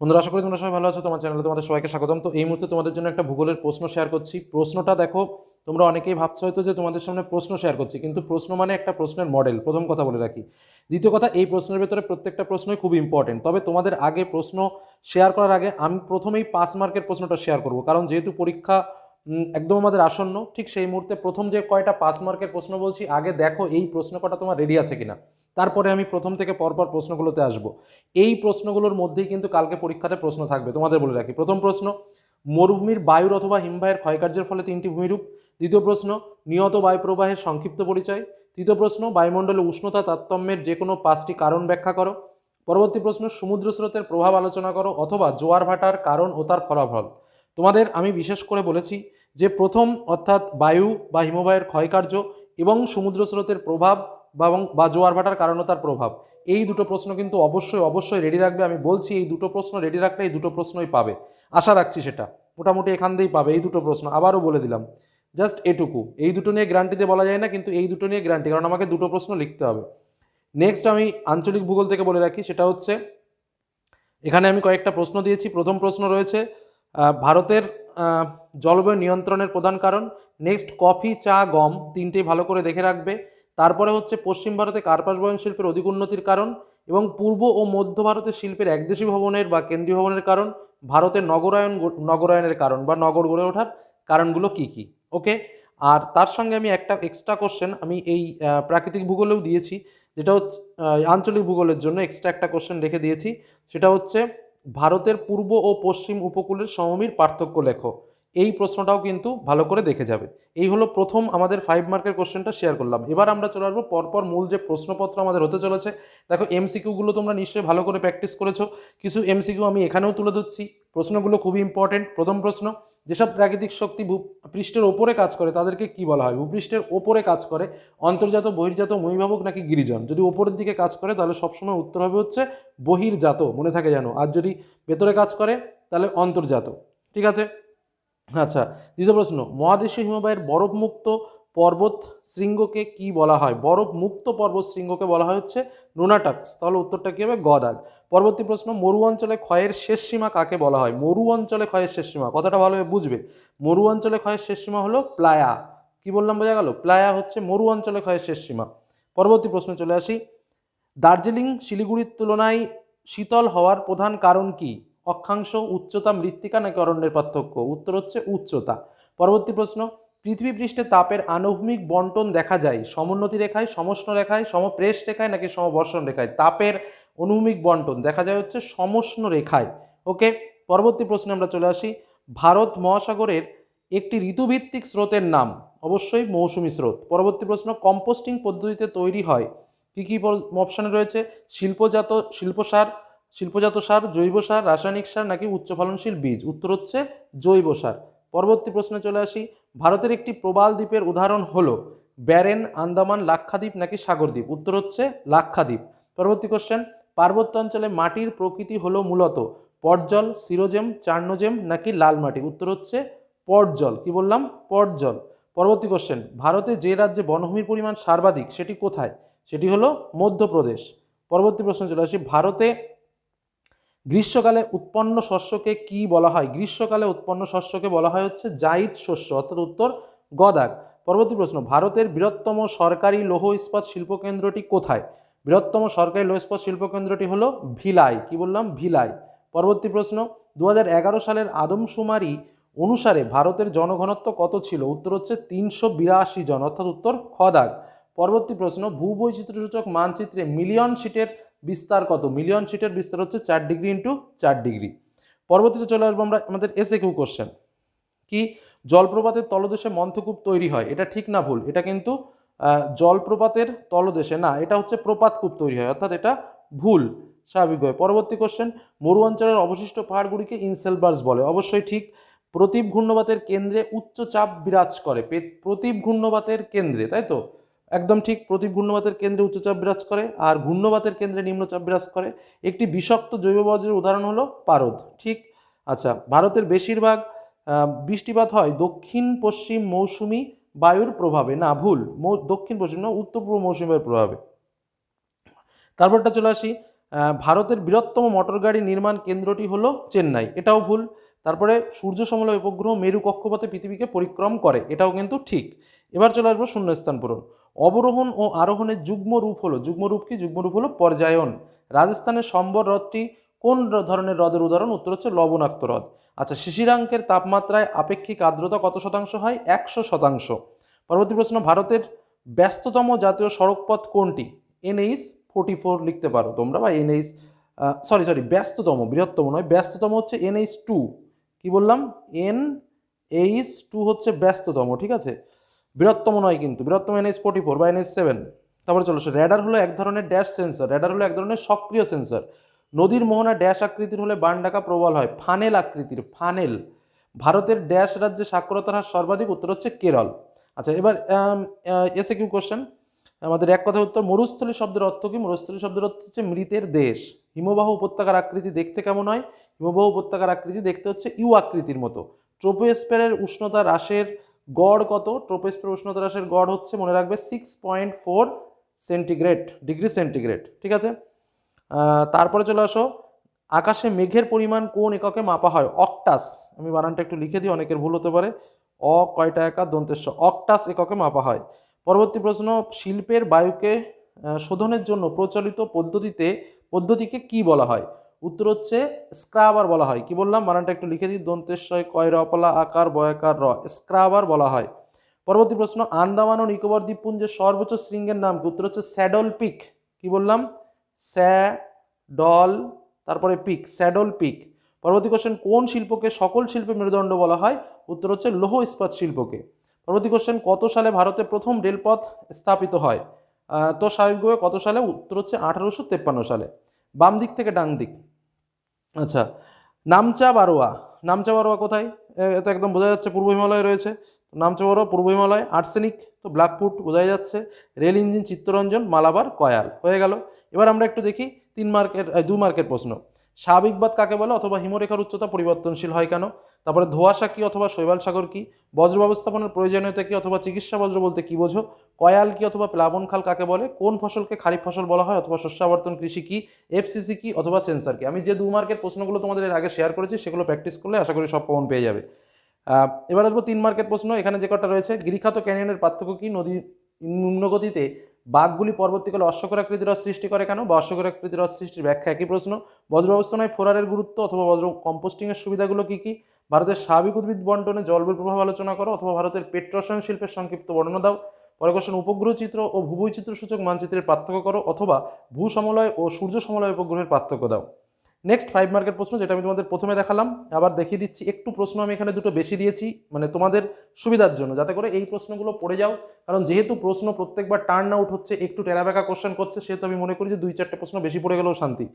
বন্ধুরা, আশা করি তোমরা সবাই ভালো আছো, তোমার চ্যানেলে তোমাদের সবাইকে স্বাগতম। তো এই মুহূর্তে তোমাদের জন্য একটা ভূগোলের প্রশ্ন শেয়ার করছি। প্রশ্নটা দেখো, তোমরা অনেকেই ভাবছ হয়তো যে তোমাদের সামনে প্রশ্ন শেয়ার করছি, কিন্তু প্রশ্ন মানে একটা প্রশ্নের মডেল প্রথম কথা বলে রাখি। দ্বিতীয় কথা, এই প্রশ্নের ভেতরে প্রত্যেকটা প্রশ্নই খুব ইম্পর্টেন্ট তবে তোমাদের আগে প্রশ্ন শেয়ার করার আগে আমি প্রথমেই পাস মার্কের প্রশ্নটা শেয়ার করব। কারণ যেহেতু পরীক্ষা একদম আমাদের আসন্ন। ঠিক সেই মুহূর্তে প্রথম যে কয়টা পাস মার্কের প্রশ্ন বলছি, আগে দেখো এই প্রশ্ন কটা তোমার রেডি আছে কিনা। তারপরে আমি প্রথম থেকে পরপর প্রশ্নগুলোতে আসব। এই প্রশ্নগুলোর মধ্যেই কিন্তু কালকে পরীক্ষাতে প্রশ্ন থাকবে, তোমাদের বলে রাখি। প্রথম প্রশ্ন, মরুভূমির বায়ুর অথবা হিমবাহের ক্ষয়কার্যের ফলে তিনটি ভূমিরূপ। দ্বিতীয় প্রশ্ন, নিয়ত বায়ুপ্রবাহের সংক্ষিপ্ত পরিচয়। তৃতীয় প্রশ্ন, বায়ুমণ্ডলে উষ্ণতা তারতম্যের যে কোনো পাঁচটি কারণ ব্যাখ্যা করো। পরবর্তী প্রশ্ন, সমুদ্র স্রোতের প্রভাব আলোচনা করো অথবা জোয়ার ভাটার কারণ ও তার ফলাফল। তোমাদের আমি বিশেষ করে বলেছি যে প্রথম, অর্থাৎ বায়ু বা হিমবাহের ক্ষয়কার্য এবং সমুদ্র স্রোতের প্রভাব এবং- বা জোয়ার ভাটার কারণ ও তার প্রভাব। এই দুটো প্রশ্ন কিন্তু অবশ্যই অবশ্যই রেডি রাখবে। আমি বলছি এই দুটো প্রশ্ন রেডি রাখলে এই দুটো প্রশ্নই পাবে। আশা রাখছি সেটা। মোটামুটি এখান দিয়েই পাবে এই দুটো প্রশ্ন। আবারও বলে দিলাম জাস্ট এটুকু। এই দুটো নিয়ে গ্যারান্টি দিয়ে বলা যায় না, কিন্তু এই দুটো নিয়ে গ্যারান্টি কারণ আমাকে দুটো প্রশ্ন লিখতে হবে। নেক্সট আমি আঞ্চলিক ভূগোল থেকে বলে রাখি, সেটা হচ্ছে, এখানে আমি কয়েকটা প্রশ্ন দিয়েছি। প্রথম প্রশ্ন রয়েছে ভারতের জলবায়ু নিয়ন্ত্রণের প্রধান কারণ। নেক্সট কফি, চা, গম তিনটেই ভালো করে দেখে রাখবে। তারপরে হচ্ছে পশ্চিম ভারতে কার্পাস বয়ন শিল্পের অধিক উন্নতির কারণ এবং পূর্ব ও মধ্য ভারতের শিল্পের একদেশী ভবনের বা কেন্দ্রীয় ভবনের কারণ। ভারতের নগরায়ন নগরায়নের কারণ বা নগর গড়ে ওঠার কারণগুলো কি কি? ওকে আর তার সঙ্গে আমি একটা এক্সট্রা কোশ্চেন আমি এই প্রাকৃতিক ভূগোলেও দিয়েছি। যেটা হচ্ছে আঞ্চলিক ভূগোলের জন্য এক্সট্রা একটা কোশ্চেন রেখে দিয়েছি। সেটা হচ্ছে ভারতের পূর্ব ও পশ্চিম উপকূলের সমভূমির পার্থক্য লেখো। এই প্রশ্নটাও কিন্তু ভালো করে দেখে যাবে। এই হলো প্রথম আমাদের ফাইভ মার্কের কোশ্চেনটা শেয়ার করলাম। এবার আমরা চলে আসব পরপর মূল যে প্রশ্নপত্র আমাদের হতে চলেছে। দেখো এমসিকিউগুলো তোমরা নিশ্চয়ই ভালো করে প্র্যাকটিস করেছ। কিছু এমসিকিউ আমি এখানেও তুলে ধরছি। প্রশ্নগুলো খুবই ইম্পর্টেন্ট প্রথম প্রশ্ন, যেসব প্রাকৃতিক শক্তি ভূ পৃষ্ঠের ওপরে কাজ করে, তাদেরকে কি বলা হয়? ভূপৃষ্ঠের ওপরে কাজ করে অন্তর্জাত, বহির্জাত মহিভাবক নাকি গিরিজন? যদি ওপরের দিকে কাজ করে, তাহলে সবসময় উত্তর হবে হচ্ছে বহির্জাত। মনে থাকে জানো আর যদি ভেতরে কাজ করে, তাহলে অন্তর্জাত। ঠিক আছে? আচ্ছা দ্বিতীয় প্রশ্ন, মহাদেশীয় হিমবাহের বরফমুক্ত পর্বত শৃঙ্গকে কি বলা হয়? বরফ মুক্ত পর্বত শৃঙ্গকে বলা হয় হচ্ছে নোনাটাক্স তাহলে উত্তরটা কী হবে? গদাগ। পরবর্তী প্রশ্ন, মরু অঞ্চলে ক্ষয়ের শেষ সীমা কাকে বলা হয়? মরু অঞ্চলে ক্ষয়ের শেষ সীমা, কথাটা ভালোভাবে বুঝবে। মরু অঞ্চলে ক্ষয়ের শেষ সীমা হলো প্লায়া। কি বললাম বোঝা গেল? প্লায়া হচ্ছে মরু অঞ্চলে ক্ষয়ের শেষ সীমা। পরবর্তী প্রশ্নে চলে আসি, দার্জিলিং শিলিগুড়ির তুলনায় শীতল হওয়ার প্রধান কারণ কি? অক্ষাংশ, উচ্চতা, মৃত্তিকা নাকি অরণ্যের পার্থক্য? উত্তর হচ্ছে উচ্চতা। পরবর্তী প্রশ্ন, পৃথিবী পৃষ্ঠে তাপের আনুভূমিক বন্টন দেখা যায়? সমোন্নতি রেখায়, সমষ্ণ রেখায় সমপ্রেশ রেখায় নাকি সমবর্ষণ রেখায়? তাপের অনুভূমিক বন্টন দেখা যায় হচ্ছে সমষ্ণ রেখায়। ওকে পরবর্তী প্রশ্নে আমরা চলে আসি। ভারত মহাসাগরের একটি ঋতুভিত্তিক স্রোতের নাম? অবশ্যই মৌসুমী স্রোত। পরবর্তী প্রশ্ন, কম্পোস্টিং পদ্ধতিতে তৈরি হয়? কী কী অপশানে রয়েছে? শিল্পজাত, শিল্পসার শিল্পজাত সার, জৈব সার, রাসায়নিক সার নাকি উচ্চ ফলনশীল বীজ? উত্তর হচ্ছে জৈব সার। পরবর্তী প্রশ্নে চলে আসি। ভারতের একটি প্রবাল দ্বীপের উদাহরণ হলো, ব্যারেন, আন্দামান, লাক্ষাদ্বীপ নাকি সাগরদ্বীপ? উত্তর হচ্ছে লাক্ষাদ্বীপ। পরবর্তী কোশ্চেন পার্বত্য অঞ্চলে মাটির প্রকৃতি হলো মূলত পটজল, সিরোজেম, চার্নোজেম নাকি লাল মাটি? উত্তর হচ্ছে পটজল। কি বললাম? পটজল। পরবর্তী কোশ্চেন ভারতে যে রাজ্যে বনভূমির পরিমাণ সর্বাধিক, সেটি কোথায়? সেটি হলো মধ্যপ্রদেশ। পরবর্তী প্রশ্ন চলে আসি। ভারতে গ্রীষ্মকালে উৎপন্ন শস্যকে কি বলা হয়? গ্রীষ্মকালে উৎপন্ন শস্যকে বলা হয় হচ্ছে জাইদ শস্য, অর্থাৎ উত্তর গদাক পরবর্তী প্রশ্ন, ভারতের বৃহত্তম সরকারি লৌহ ইস্পাত শিল্পকেন্দ্রটি কোথায়? বৃহত্তম সরকারি লৌহ ইস্পাত শিল্পকেন্দ্রটি হলো ভিলাই। কি বললাম? ভিলাই। পরবর্তী প্রশ্ন দু হাজার এগারো সালের আদমশুমারি অনুসারে ভারতের জনঘনত্ব কত ছিল? উত্তর হচ্ছে তিনশো বিরাশি জন, অর্থাৎ উত্তর খদাগ। পরবর্তী প্রশ্ন, ভূবৈচিত্র্যসূচক মানচিত্রে মিলিয়ন সিটের বিস্তার কত? মিলিয়ন সিটের বিস্তার হচ্ছে চার ডিগ্রি ইন্টু চার ডিগ্রি পরবর্তীতে চলে আসব আমরা আমাদের এসে কিউ কোশ্চেন কি? জলপ্রপাতের তলদেশে মন্থকূপ তৈরি হয়। এটা ঠিক না ভুল? এটা কিন্তু জলপ্রপাতের তলদেশে না, এটা হচ্ছে প্রপাতকূপ তৈরি হয়। অর্থাৎ এটা ভুল স্বাভাবিকভাবে পরবর্তী কোশ্চেন মরু অঞ্চলের অবশিষ্ট পাহাড়গুলিকে ইনসেলবার্স বলে। অবশ্যই ঠিক। প্রতীপ ঘূর্ণবাতের কেন্দ্রে উচ্চ চাপ বিরাজ করে। প্রতীপ ঘূর্ণবাতের কেন্দ্রে, তাই তো? একদম ঠিক প্রতীপ ঘূর্ণবাতের কেন্দ্রে উচ্চচাপ বিরাজ করে, আর ঘূর্ণবাতের কেন্দ্রে নিম্নচাপ বিরাজ করে। একটি বিষাক্ত জৈব বজ্রের উদাহরণ হলো পারদ। ঠিক আচ্ছা ভারতের বেশিরভাগ বৃষ্টিপাত হয় দক্ষিণ পশ্চিম মৌসুমি বায়ুর প্রভাবে। না, ভুল দক্ষিণ পশ্চিম না উত্তর পূর্ব মৌসুমি বায়ুর প্রভাবে। তারপরটা চলে আসি ভারতের বৃহত্তম মোটর গাড়ি নির্মাণ কেন্দ্রটি হলো চেন্নাই। এটাও ভুল। তারপরে সূর্য সমলয় উপগ্রহ মেরু কক্ষপথে পৃথিবীকে পরিক্রম করে, এটাও কিন্তু ঠিক। এবার চলে আসব শূন্যস্থান পূরণ। অবরোহণ ও আরোহণের যুগ্ম রূপ হলো যুগ্ম রূপ কি? যুগ্ম রূপ হলো পর্যায়ন। রাজস্থানের সম্বর হ্রদটি কোন ধরনের হ্রদের উদাহরণ? উত্তর হচ্ছে লবণাক্ত হ্রদ। আচ্ছা শিশিরাঙ্কের তাপমাত্রায় আপেক্ষিক আর্দ্রতা কত শতাংশ হয়? একশো শতাংশ। পরবর্তী প্রশ্ন, ভারতের ব্যস্ততম জাতীয় সড়কপথ কোনটি? এনএইচ ফোর্টি ফোর লিখতে পারো তোমরা, বা এনএইচ সরি সরি ব্যস্ততম, বৃহত্তম নয়, ব্যস্ততম হচ্ছে এনএইচ টু। কি বললাম? এন এইচ টু হচ্ছে ব্যস্ততম, ঠিক আছে? বৃহত্তম নয় কিন্তু, বৃহত্তম এনএস ফোর্টি ফোর বা এনএস সেভেন তারপরে চলো র্যাডার হলো এক ধরনের ড্যাশ সেন্সর র্যাডার হলো এক ধরনের সক্রিয় সেন্সর নদীর মোহনা ড্যাশ আকৃতির হলে বান ডাকা প্রবল হয় ফানেল আকৃতির ফানেল ভারতের ড্যাশ রাজ্যে সাক্ষরতার হার সর্বাধিক, উত্তর হচ্ছে কেরল। আচ্ছা এবার এসে কিউ কোশ্চেন আমাদের এক কথা উত্তর, মরুস্থলী শব্দের অর্থ কি? মরুস্থলী শব্দের অর্থ হচ্ছে মৃতের দেশ। হিমবাহ উপত্যকার আকৃতি দেখতে কেমন হয়? হিমবাহ উপত্যকার আকৃতি দেখতে হচ্ছে ইউ আকৃতির মতো। ট্রোপোস্ফেরের উষ্ণতা হ্রাসের গড় কত? ট্রোপোস্ফের উষ্ণতা হ্রাসের গড় হচ্ছে, মনে রাখবে six point four centigrade degree centigrade ঠিক আছে? তারপরে চলে আসো, আকাশে মেঘের পরিমাণ কোন এককে মাপা হয়? অক্টাস। আমি বানানটা একটু লিখে দিই, অনেকের ভুল হতে পারে। অ, কয়টা একা? দন্তেশ্ব। অক্টাস এককে মাপা হয়। পরবর্তী প্রশ্ন, শিল্পের বায়ুকে শোধনের জন্য প্রচলিত পদ্ধতিতে, পদ্ধতিকে কি বলা হয়? উত্তর হচ্ছে স্ক্রাবার বলা হয়। কি বললাম? বানানটা একটু লিখে দিই। দন্তেশ্বয় কয় রপলা আকার বয়াকার র। স্ক্রাবার বলা হয়। পরবর্তী প্রশ্ন, আন্দামান ও নিকোবর দ্বীপপুঞ্জের সর্বোচ্চ শৃঙ্গের নাম উত্তর হচ্ছে স্যাডল পিক। কি বললাম? স্যাডল, তারপরে পিক, স্যাডল পিক। পরবর্তী কোশ্চেন কোন শিল্পকে সকল শিল্পের মেরুদণ্ড বলা হয়? উত্তর হচ্ছে লৌহ ইস্পাত শিল্পকে। পরবর্তী কোশ্চেন কত সালে ভারতে প্রথম রেলপথ স্থাপিত হয়? তো স্বাভাবিকভাবে কত সালে? উত্তর হচ্ছে আঠারোশো সালে। বাম দিক থেকে ডান দিক আচ্ছা নামচা বারোয়া নামচা বারোয়া কোথায় এটা একদম বোঝা যাচ্ছে, পূর্ব হিমালয় রয়েছে। নামচা বারোয়া পূর্ব হিমালয়, আর্সেনিক, তো ব্ল্যাকফুট বোঝাই যাচ্ছে। রেল ইঞ্জিন, চিত্তরঞ্জন, মালাবার, কয়াল, হয়ে গেল। এবার আমরা একটু দেখি তিন মার্কের দু মার্কের প্রশ্ন। স্বাভাবিকবাদ কাকে বলে? অথবা হিমরেখার উচ্চতা পরিবর্তনশীল হয় কেন? তারপরে ধোঁয়াশা কী অথবা শৈবাল সাগর কী? বজ্র ব্যবস্থাপনার প্রয়োজনীয়তা কি অথবা চিকিৎসা বজ্র বলতে কী বোঝো? কয়াল কি অথবা প্লাবন খাল কাকে বলে? কোন ফসলকে খারিফ ফসল বলা হয় অথবা শস্যাবর্তন কৃষি কি? এফসিসি কি অথবা সেন্সার কি? আমি যে দু মার্কের প্রশ্নগুলো তোমাদের এর আগে শেয়ার করেছি, সেগুলো প্র্যাকটিস করলে আশা করি সব কমন পেয়ে যাবে। এবার আসব তিন মার্কের প্রশ্ন। এখানে যে কটা রয়েছে, গিরিখাত ক্যানিয়নের পার্থক্য কী? নদী নিম্নগতিতে বাঘগুলি পরবর্তীকালে অশ্বকর আকৃতির সৃষ্টি করে কেন? বা অশ্বকর আকৃতির সৃষ্টির ব্যাখ্যা একই প্রশ্ন। বজ্র অবস্থানায় ফোরারের গুরুত্ব অথবা বজ্র কম্পোস্টিংয়ের সুবিধাগুলো কী কি? ভারতের স্বাভাবিক উদ্ভিদ বন্টনে জলবায়ুর প্রভাব আলোচনা করো অথবা ভারতের পেট্রোশন শিল্পের সংক্ষিপ্ত বর্ণনা দাও। পরে কোশ্চেন উপগ্রহ চিত্র ও ভূবৈচিত্র সূচক মানচিত্রের পার্থক্য করো অথবা ভূ সমলয় ও সূর্য সমলয় উপগ্রহের পার্থক্য দাও। নেক্সট ফাইভ মার্কের প্রশ্ন যেটা আমি তোমাদের প্রথমে দেখালাম, আবার দেখিয়ে দিচ্ছি, একটু প্রশ্ন আমি এখানে দুটো বেশি দিয়েছি মানে তোমাদের সুবিধার জন্য। যাতে করে এই প্রশ্নগুলো পড়ে যাও, কারণ যেহেতু প্রশ্ন প্রত্যেকবার টার্ন আউট হচ্ছে, একটু টেরাবেকা কোশ্চেন করছে, সেহেতু আমি মনে করি যে দুই চারটে প্রশ্ন বেশি পড়ে গেলেও শান্তি।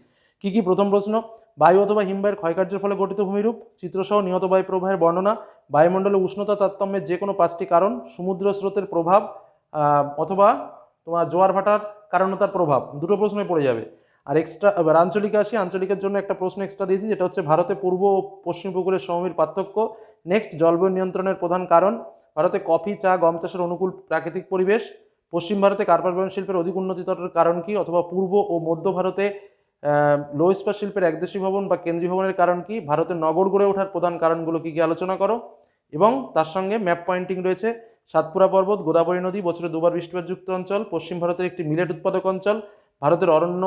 কি কি প্রথম প্রশ্ন? বায়ু অথবা হিমবাহের ক্ষয়কার্যের ফলে গঠিত ভূমিরূপ, চিত্রসহ নিহত বায়ু প্রবাহের বর্ণনা, বায়ুমণ্ডলে উষ্ণতা তারতম্যের যে কোনো পাঁচটি কারণ, সমুদ্র স্রোতের প্রভাব অথবা তোমার জোয়ার ভাটার কারণতার প্রভাব, দুটো প্রশ্নে পড়ে যাবে। আর এক্সট্রা এবার আঞ্চলিক আসি, আঞ্চলিকের জন্য একটা প্রশ্ন এক্সট্রা দিয়েছি, যেটা হচ্ছে ভারতে পূর্ব ও পশ্চিম উপকূলের সমভূমির পার্থক্য। নেক্সট জলবায়ু নিয়ন্ত্রণের প্রধান কারণ, ভারতে কফি, চা, গম চাষের অনুকূল প্রাকৃতিক পরিবেশ। পশ্চিম ভারতে কার্পাস বয়ন শিল্পের অধিক উন্নতিতরের কারণ কি? অথবা পূর্ব ও মধ্য ভারতে লো ইস্পাত শিল্পের একদেশী ভবন বা কেন্দ্রীয় ভবনের কারণ কি? ভারতের নগর গড়ে ওঠার প্রধান কারণগুলো কি কি আলোচনা করো? এবং তার সঙ্গে ম্যাপ পয়েন্টিং রয়েছে। সাতপুরা পর্বত, গোদাবরী নদী, বছরে দুবার বৃষ্টিপাতযুক্ত অঞ্চল, পশ্চিম ভারতের একটি মিলেট উৎপাদক অঞ্চল, ভারতের অরণ্য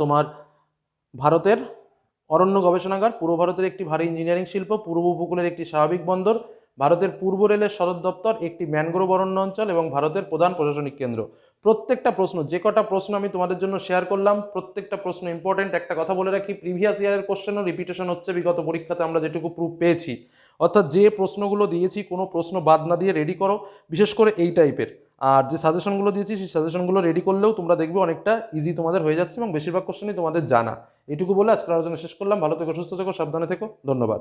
তোমার ভারতের অরণ্য গবেষণাগার, পূর্ব ভারতের একটি ভারী ইঞ্জিনিয়ারিং শিল্প, পূর্ব উপকূলের একটি স্বাভাবিক বন্দর, ভারতের পূর্ব রেলের সদর দপ্তর, একটি ম্যানগ্রোভ অরণ্য অঞ্চল এবং ভারতের প্রধান প্রশাসনিক কেন্দ্র। প্রত্যেকটা প্রশ্ন, যে কটা প্রশ্ন আমি তোমাদের জন্য শেয়ার করলাম, প্রত্যেকটা প্রশ্ন ইম্পর্টেন্ট একটা কথা বলে রাখি প্রিভিয়াস ইয়ারের কোশ্চেনও রিপিটেশন হচ্ছে, বিগত পরীক্ষাতে আমরা যেটুকু প্রুফ পেয়েছি। অর্থাৎ যে প্রশ্নগুলো দিয়েছি, কোনো প্রশ্ন বাদ না দিয়ে রেডি করো, বিশেষ করে এই টাইপের আর যে সাজেশনগুলো দিয়েছি, সেই সাজেশনগুলো রেডি করলেও তোমরা দেখবে অনেকটা ইজি তোমাদের হয়ে যাচ্ছে এবং বেশিরভাগ কোশ্চেনই তোমাদের জানা। এটুকু বলে আজকের আলোচনা শেষ করলাম। ভালো থেকো, সুস্থ থেকো, সাবধানে থেকো। ধন্যবাদ।